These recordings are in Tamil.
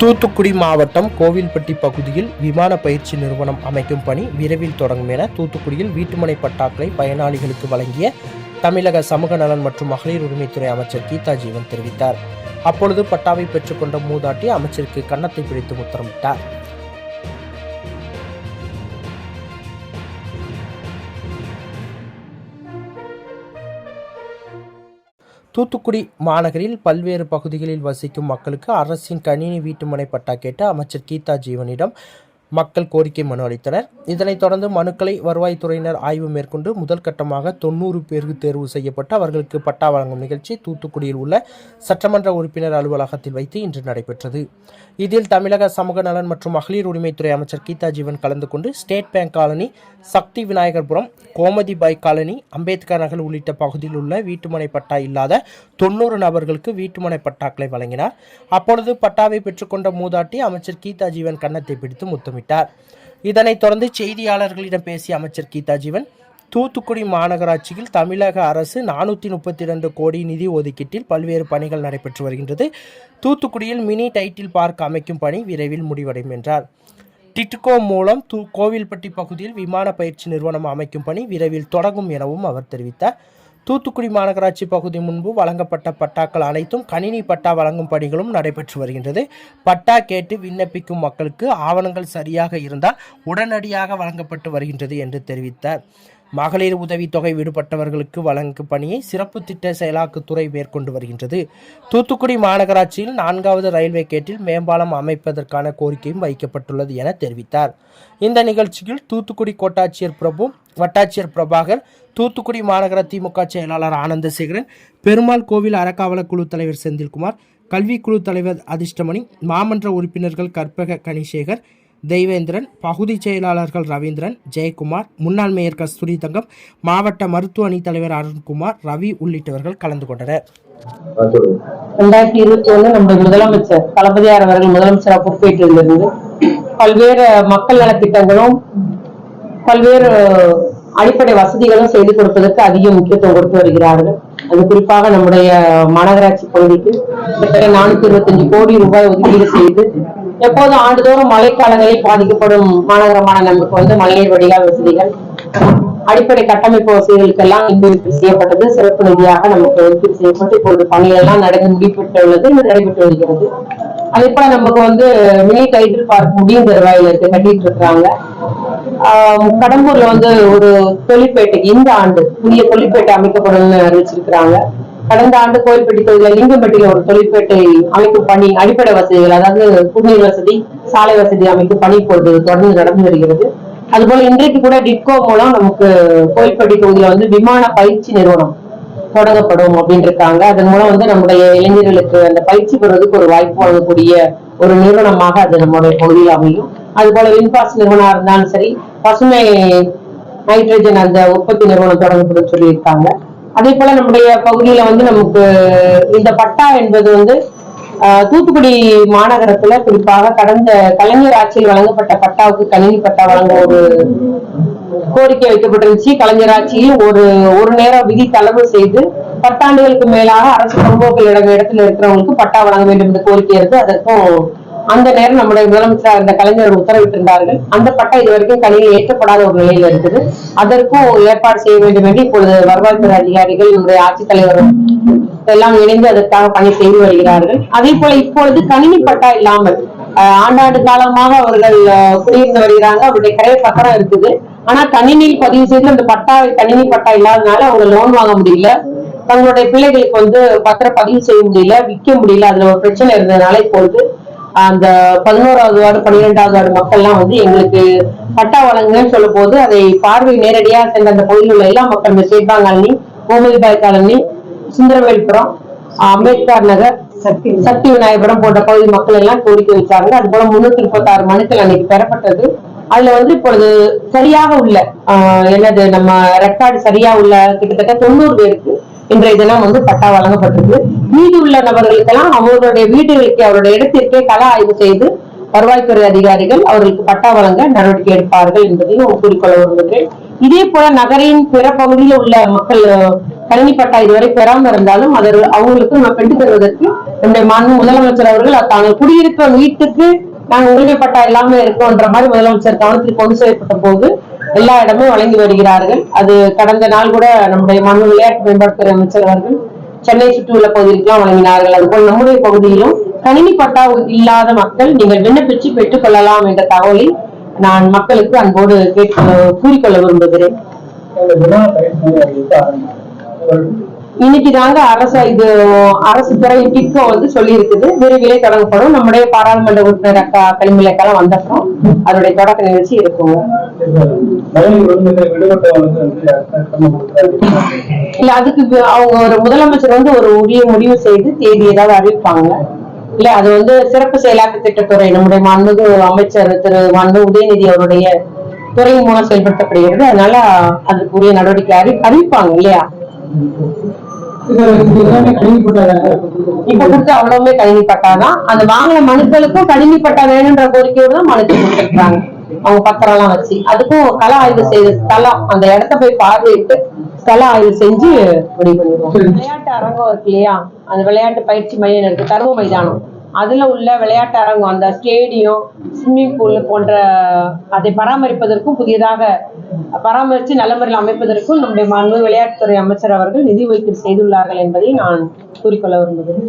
தூத்துக்குடி மாவட்டம் கோவில்பட்டி பகுதியில் விமான பயிற்சி நிறுவனம் அமைக்கும் பணி விரைவில் தொடங்கும் என தூத்துக்குடியில் வீட்டுமனை பட்டாக்களை பயனாளிகளுக்கு வழங்கிய தமிழக சமூக நலன் மற்றும் மகளிர் உரிமைத்துறை அமைச்சர் கீதா ஜீவன் தெரிவித்தார். அப்பொழுது பட்டாவை பெற்றுக்கொண்ட மூதாட்டி அமைச்சருக்கு கன்னத்தை பிடித்து முத்தரமிட்டார் தூத்துக்குடி மாநகரில் பல்வேறு பகுதிகளில் வசிக்கும் மக்களுக்கு அரசின் கணினி வீட்டுமனை பட்டா கேட்டு அமைச்சர் கீதா ஜீவனிடம் மக்கள் கோரிக்கை மனு அளித்தனர். இதனைத் தொடர்ந்து மனுக்களை வருவாய்த்துறையினர் ஆய்வு மேற்கொண்டு முதல் கட்டமாக தொண்ணூறு பேருக்கு தேர்வு செய்யப்பட்டு அவர்களுக்கு பட்டா வழங்கும் நிகழ்ச்சி தூத்துக்குடியில் உள்ள சட்டமன்ற உறுப்பினர் அலுவலகத்தில் வைத்து இன்று நடைபெற்றது. இதில் தமிழக சமூக நலன் மற்றும் மகளிர் உரிமைத்துறை அமைச்சர் கீதா ஜீவன் கலந்து கொண்டு state bank colony Sakthi Vinayagarpuram Gomathibai colony Ambedkar Nagar உள்ளிட்ட பகுதியில் உள்ள வீட்டுமனை பட்டா இல்லாத தொண்ணூறு நபர்களுக்கு வீட்டுமனை பட்டாக்களை வழங்கினார். அப்பொழுது பட்டாவை பெற்றுக்கொண்ட மூதாட்டி அமைச்சர் கீதா ஜீவன் கன்னத்தை பிடித்து முத்தமிட்டார். இதனைத் தொடர்ந்து செய்தியாளர்களிடம் பேசிய அமைச்சர் கீதா ஜீவன் தூத்துக்குடி மாநகராட்சியில் தமிழக அரசு நானூற்றி முப்பத்தி ரெண்டு கோடி நிதி ஒதுக்கீட்டில் பல்வேறு பணிகள் நடைபெற்று வருகின்றது. தூத்துக்குடியில் மினி டைட்டில் பார்க் அமைக்கும் பணி விரைவில் முடிவடையும் என்றார். டிட்கோ மூலம் தூ கோவில்பட்டி பகுதியில் விமான பயிற்சி நிறுவனம் அமைக்கும் பணி விரைவில் தொடங்கும் எனவும் அவர் தெரிவித்தார். தூத்துக்குடி மாநகராட்சி பகுதி முன்பு வழங்கப்பட்ட பட்டாக்கள் அனைத்தும் கணினி பட்டா வழங்கும் பணிகளும் நடைபெற்று வருகின்றது. பட்டா கேட்டு விண்ணப்பிக்கும் மக்களுக்கு ஆவணங்கள் சரியாக இருந்தால் உடனடியாக வழங்கப்பட்டு வருகின்றது என்று தெரிவித்தார். மகளிர் உதவித்தொகை விடுபட்டவர்களுக்கு வழங்கும் பணியை சிறப்பு திட்ட செயலாக்கத்துறை மேற்கொண்டு வருகின்றது. தூத்துக்குடி மாநகராட்சியில் நான்காவது ரயில்வே கேட்டில் மேம்பாலம் அமைப்பதற்கான கோரிக்கையும் வைக்கப்பட்டுள்ளது என தெரிவித்தார். இந்த நிகழ்ச்சியில் தூத்துக்குடி கோட்டாட்சியர் பிரபு வட்டாட்சியர் பிரபாகர் தூத்துக்குடி மாநகர திமுக செயலாளர் ஆனந்தசேகரன் பெருமாள் கோவில் அறக்காவலர் குழு தலைவர் செந்தில்குமார் கல்விக்குழு தலைவர் அதிர்ஷ்டமணி மாமன்ற உறுப்பினர்கள் கற்பக கனிசேகர் தெய்வேந்திரன் பகுதி செயலாளர்கள் ரவீந்திரன் ஜெயக்குமார் முன்னாள் மேயர் கஸ்தூரி தங்கம் மாவட்ட மருத்துவ அணி தலைவர் அருண்குமார் ரவி உள்ளிட்டவர்கள் கலந்து கொண்டனர். ரெண்டாயிரத்தி இருபத்தி ஒண்ணு நம்முடைய முதலமைச்சர் தளபதியார் அவர்கள் முதலமைச்சராக பொறுப்பேற்றிருந்தது. பல்வேறு மக்கள் நலத்திட்டங்களும் பல்வேறு அடிப்படை வசதிகளும் செய்து கொடுப்பதற்கு அதிக முக்கியத்துவம் கொடுத்து வருகிறார்கள். அது குறிப்பாக நம்முடைய மாநகராட்சி பகுதிக்கு நானூத்தி நானூத்தி இருபத்தஞ்சு கோடி ரூபாய் ஒதுக்கீடு செய்து எப்போதும் ஆண்டுதோறும் மழைக்காலங்களில் பாதிக்கப்படும் மாநகரமான நமக்கு வந்து மழைநீர் வடிகால் வசதிகள். அடிப்படை கட்டமைப்பு வசதிகளுக்கெல்லாம் இங்கு செய்யப்பட்டது. சிறப்பு நிதியாக நமக்கு ஒதுக்கீடு செய்யப்பட்டு இப்பொழுது பணிகள் நடந்து முடிப்பட்டுள்ளது நடைபெற்று வருகிறது. அதே போல நமக்கு வந்து மினி டைட்டில் பார்க் முடியும் தருவாயில் இருக்கு கட்டிட்டு இருக்காங்க ஆஹ் கடம்பூர்ல வந்து ஒரு தொழிற்பேட்டைக்கு இந்த ஆண்டு புதிய தொழிற்பேட்டை அமைக்கப்படும் அறிவிச்சிருக்கிறாங்க. கடந்த ஆண்டு கோயில்பட்டி தொகுதியில லிங்கம்பட்டியில ஒரு தொழிற்பேட்டை அமைக்கும் பணி அடிப்படை வசதிகள் அதாவது குடிநீர் வசதி சாலை வசதி அமைக்கும் பணி இப்பொழுது தொடர்ந்து நடந்து வருகிறது. அதுபோல இன்றைக்கு கூட டிட்கோ மூலம் நமக்கு கோயில்பட்டி தொகுதியில வந்து விமான பயிற்சி நிறுவனம் தொடங்கப்படும் அப்படின்னு இருக்காங்க. அதன் மூலம் வந்து நம்முடைய இளைஞர்களுக்கு அந்த பயிற்சி பெறுவதற்கு ஒரு வாய்ப்பு வழங்கக்கூடிய ஒரு நிறுவனமாக அது நம்முடைய பகுதியில் அமையும். அது போல வின்பாஸ் நிறுவனம் இருந்தாலும் சரி பசுமை நைட்ரஜன் அந்த உற்பத்தி நிறுவனம் தொடங்கப்படும் சொல்லியிருக்காங்க. அதே போல நம்முடைய பகுதியில வந்து நமக்கு இந்த பட்டா என்பது வந்து தூத்துக்குடி மாநகரத்துல குறிப்பாக கடந்த கலைஞர் ஆட்சியில் வழங்கப்பட்ட பட்டாவுக்கு கணினி பட்டா வழங்க ஒரு கோரிக்கை வைக்கப்பட்டிருந்துச்சு. கலைஞர் ஆட்சியில் ஒரு ஒரு நேரம் விதி தளர்வு செய்து பத்தாண்டுகளுக்கு மேலாக அரசு பொறுப்போக்கில் இடம் இடத்துல இருக்கிறவங்களுக்கு பட்டா வழங்க வேண்டும் என்ற கோரிக்கை இருக்கு. அதற்கும் அந்த நேரம் நம்முடைய முதலமைச்சர் அந்த கலைஞர் உத்தரவிட்டிருந்தார்கள். அந்த பட்டம் இது வரைக்கும் கணினி ஏற்கப்படாத ஒரு நிலையில இருக்குது. அதற்கும் ஏற்பாடு செய்ய வேண்டும் என்று இப்பொழுது வருவாய்த்துறை அதிகாரிகள் நம்முடைய ஆட்சித்தலைவரும் எல்லாம் இணைந்து அதற்காக பணி செய்து வருகிறார்கள். அதே போல இப்பொழுது கணினி பட்டா இல்லாமல் ஆஹ், ஆண்டாண்டு காலமாக அவர்கள் குடியிருந்து வருகிறாங்க. அவருடைய கிரைய பத்திரம் இருக்குது. ஆனா கணினியில் பதிவு செய்து அந்த பட்டா கணினி பட்டா இல்லாதனால அவங்க லோன் வாங்க முடியல. தங்களுடைய பிள்ளைகளுக்கு வந்து பத்திரம் பதிவு செய்ய முடியல விற்க முடியல. அதுல ஒரு பிரச்சனை இருந்ததுனால இப்பொழுது அந்த பதினோராவது வார்டு பன்னிரெண்டாவது வார்டு மக்கள்லாம் வந்து எங்களுக்கு பட்டா வழங்குன்னு சொல்லும் போது அதை பார்வை நேரடியா சென்ற அந்த பகுதியில் உள்ள எல்லா மக்கள் இந்த state bank colony Gomathibai colony Sundaravelpuram Ambedkar Nagar Sakthi Sakthi Vinayagapuram போன்ற பகுதி மக்கள் எல்லாம் கோரிக்கை வச்சாங்க. அது போல முன்னூத்தி முப்பத்தி ஆறு மனுக்கள் அன்னைக்கு பெறப்பட்டது. அதுல வந்து இப்பொழுது சரியாக உள்ள ஆஹ், என்னது நம்ம ரெக்கார்டு சரியா உள்ள கிட்டத்தட்ட தொண்ணூறு பேருக்கு இன்றைய தினம் வந்து பட்டா வழங்கப்பட்டிருக்கு. மீதி உள்ள நபர்களுக்கெல்லாம் அவர்களுடைய வீடுகளுக்கு அவருடைய இடத்திற்கே கள ஆய்வு செய்து வருவாய்த்துறை அதிகாரிகள் அவர்களுக்கு பட்டா வழங்க நடவடிக்கை எடுப்பார்கள் என்பதையும் கூறிக்கொள்ள விரும்புகிறேன். இதே போல நகரின் பிற பகுதியில் உள்ள மக்கள் கணினி பட்டா இதுவரை பெறாமல் இருந்தாலும் அதை அவங்களுக்கு நம்ம பெற்று தருவதற்கு நம்முடைய மாநில முதலமைச்சர் அவர்கள் தாங்கள் குடியிருக்கிற வீட்டுக்கு நாங்க உரிமை பட்டா இல்லாமல் இருக்கோன்ற மாதிரி முதலமைச்சர் கவனத்தில் கொண்டு செய்யப்பட்ட போது எல்லா இடமும் வழங்கி வருகிறார்கள். அது கடந்த நாள் கூட நம்முடைய மாநில விளையாட்டு மேம்பாட்டுத்துறை அமைச்சர் அவர்கள் சென்னை சுற்றியுள்ள பகுதிகளுக்கெல்லாம் வழங்கினார்கள். அதுபோல் நம்முடைய பகுதியிலும் கணினி பட்டா இல்லாத மக்கள் நீங்கள் விண்ணப்பிச்சு பெற்றுக் கொள்ளலாம் என்ற தகவலை நான் மக்களுக்கு அன்போடு கேட்டு கூறிக்கொள்ள விரும்புகிறேன். இன்னைக்கு தாங்க அரசு இது அரசு துறை டிக்கோ வந்து சொல்லி இருக்குது விரைவிலே தொடங்கப்படும். நம்முடைய பாராளுமன்ற உறுப்பினர் அக்கா கலிமிலக்கெல்லாம் வந்தப்புறம் அதனுடைய தொடக்க நிகழ்ச்சி இருக்குங்க இல்ல அதுக்கு அவங்க ஒரு முதலமைச்சர் வந்து ஒரு உரிய முடிவு செய்து தேதி ஏதாவது அறிவிப்பாங்க. இல்ல அது வந்து சிறப்பு செயலாக்க திட்டத்துறை நம்முடைய மாண்புமிகு அமைச்சர் திரு மாண்பு உதயநிதி அவருடைய துறை மூலம் செயல்படுத்தப்படுகிறது. அதனால அதுக்குரிய நடவடிக்கை அறி அறிவிப்பாங்க இல்லையா? இப்ப கொடுத்த அவ்வளவுமே கணினிப்பட்டாதான் அந்த வாங்கின மனுக்களுக்கும் கணினிப்பட்டா வேணும்ன்ற கோரிக்கையோட தான் மனுக்கு கொடுத்துருக்காங்க அவங்க பத்திரம் எல்லாம் வச்சு. அதுக்கும் கள ஆய்வு செய்த ஸ்தலம் அந்த இடத்த போய் பார்வையிட்டு ஸ்தல ஆய்வு செஞ்சு முடிவு பண்ணிடுவோம் விளையாட்டு அரங்கம் இருக்கு இல்லையா? அந்த விளையாட்டு பயிற்சி மையம் இருக்கு. கருவ மைதானம். அதில் உள்ள விளையாட்டு அரங்கம் அந்த ஸ்டேடியம் ஸ்விம்மிங் பூல் போன்ற அதை பராமரிப்பதற்கும் புதியதாக பராமரித்து நல்ல முறையில் அமைப்பதற்கும் நம்முடைய மாண்பு விளையாட்டுத்துறை அமைச்சர் அவர்கள் நிதி ஒதுக்கீடு செய்துள்ளார்கள் என்பதை நான் கூறிக்கொள்ள விரும்புகிறேன்.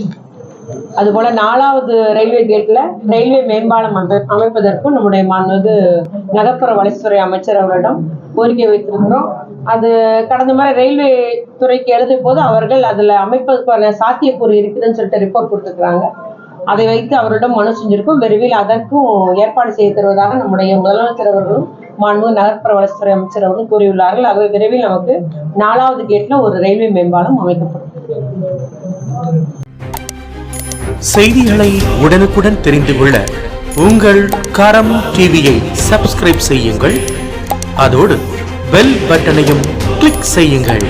அதுபோல நாலாவது ரயில்வே கேட்ல ரயில்வே மேம்பாலம் அமை- அமைப்பதற்கும் நம்முடைய மாண்பு நகர்ப்புற வளர்ச்சித்துறை அமைச்சர் அவரிடம் கோரிக்கை வைத்திருக்கிறோம். அது கடந்த முறை ரயில்வே துறைக்கு எழுதிய போது அவர்கள் அதில் அமைப்பதற்கான சாத்தியக்கூறு இருக்குதுன்னு சொல்லிட்டு ரிப்போர்ட் கொடுத்துருக்குறாங்க. அதை வைத்து அவரிடம் மனு செஞ்சிருக்கும். விரைவில் அதற்கும் ஏற்பாடு செய்து தருவதாக நம்முடைய முதலமைச்சர் அவர்களும் மாண்பு நகர்ப்புற வளர்ச்சித்துறை அமைச்சர் அவர்களும் கூறியுள்ளார்கள். ஆகவே விரைவில் நமக்கு நாலாவது கேட்ல ஒரு ரயில்வே மேம்பாலம் அமைக்கப்படும். செய்திகளை உடனுக்குடன் தெரிந்து கொள்ள உங்கள் கரம் டிவியை சப்ஸ்கிரைப் செய்யுங்கள். அதோடு பெல் பட்டனையும் கிளிக் செய்யுங்கள்.